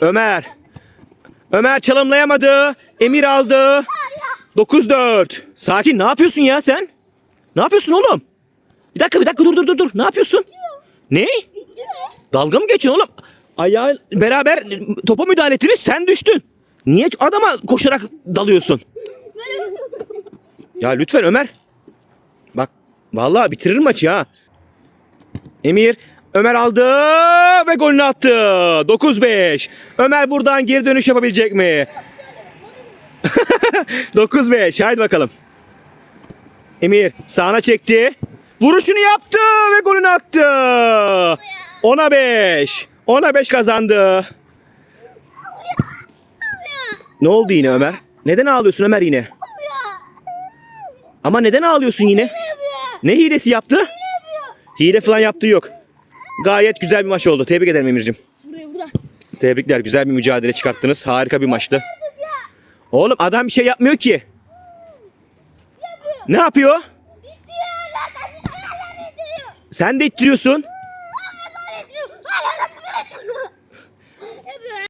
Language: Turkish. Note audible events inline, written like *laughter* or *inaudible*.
Ömer. Ömer çalımlayamadı. Emir aldı. 9-4. Sakin ne yapıyorsun ya sen? Ne yapıyorsun oğlum? Bir dakika bir dakika dur dur dur dur. Ne yapıyorsun? Ne? Dalga mı geçiyorsun oğlum? Ayağı beraber topa müdahale ettiniz sen düştün. Niye adama koşarak dalıyorsun? Ya lütfen Ömer. Bak vallahi bitirir maçı ha. Emir Ömer aldı ve golünü attı. 9-5. Ömer buradan geri dönüş yapabilecek mi? *laughs* 9-5. Haydi bakalım. Emir sağına çekti. Vuruşunu yaptı ve golünü attı. 10'a 5. 10'a 5 kazandı. Ne oldu yine Ömer? Neden ağlıyorsun Ömer yine? Ama neden ağlıyorsun yine? Ne hilesi yaptı? Hile falan yaptığı yok. Gayet güzel bir maç oldu. Tebrik ederim Emir'cim. Buraya. Tebrikler. Güzel bir mücadele çıkarttınız. Harika bir maçtı. Oğlum adam bir şey yapmıyor ki. Ne yapıyor? Sen de ittiriyorsun.